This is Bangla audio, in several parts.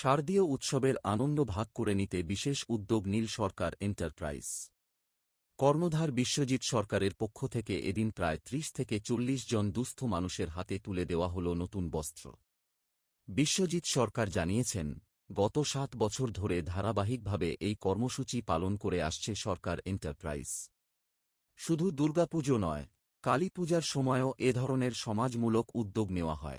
শারদীয় উৎসবের আনন্দ ভাগ করে নিতে বিশেষ উদ্যোগ নীল সরকার এন্টারপ্রাইজ। কর্ণধার বিশ্বজিৎ সরকারের পক্ষ থেকে এদিন প্রায় ত্রিশ থেকে চল্লিশ জন দুস্থ মানুষের হাতে তুলে দেওয়া হল নতুন বস্ত্র। বিশ্বজিৎ সরকার জানিয়েছেন, গত সাত বছর ধরে ধারাবাহিকভাবে এই কর্মসূচি পালন করে আসছে সরকার এন্টারপ্রাইজ। শুধু দুর্গাপুজো নয়, কালীপূজার সময়ও এ ধরনের সমাজমূলক উদ্যোগ নেওয়া হয়।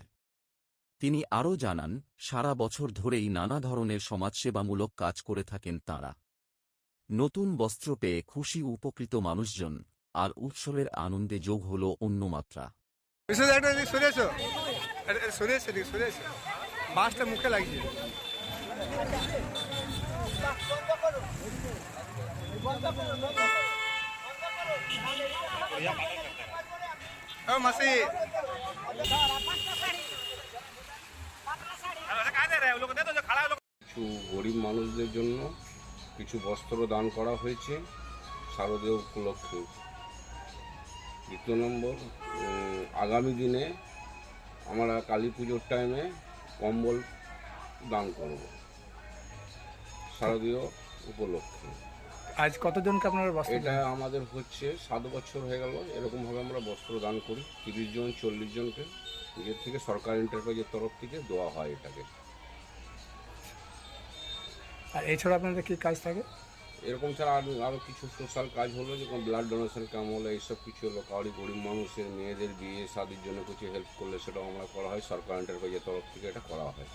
তিনি আরও জানান, সারা বছর ধরেই নানা ধরনের সমাজসেবামূলক কাজ করে থাকেন তাঁরা। নতুন বস্ত্র পেয়ে খুশি উপকৃত মানুষজন, আর উৎসবের আনন্দে যোগ হল অন্য মাত্রা। সরে এসো এটা- এটা সরে এসো এদিকে সরে এসো বাসটা মুখে লাগছে ও মাসি কিছু গরিব মানুষদের জন্য কিছু বস্ত্র দান করা হয়েছে শারদীয় উপলক্ষে। দ্বিতীয় নম্বর আগামী দিনে আমরা কালী পুজোর টাইমে কম্বল দান করব শারদীয় উপলক্ষে। আজ কতজনকে আপনারা বস্ত্র এটা আমাদের হচ্ছে সাত বছর হয়ে গেল এরকমভাবে আমরা বস্ত্র দান করি। তিরিশ জন চল্লিশ জনকে নিজের থেকে সরকার এন্টারপ্রাইজের তরফ থেকে দেওয়া হয় এটাকে। আর এছাড়া আপনাদের কি কাজ থাকে? এরকম ছাড়া আরও আরও কিছু সোশ্যাল কাজ হলো যেমন ব্লাড ডোনেশন ক্যাম্প হলো, এইসব কিছু হলো। কাউরি গরিব মানুষের মেয়েদের বিয়ে, শাদির জন্য কিছু হেল্প করলে সেটাও আমরা করা হয়, সরকার এন্টারপ্রাইজের তরফ থেকে এটা করা হয়।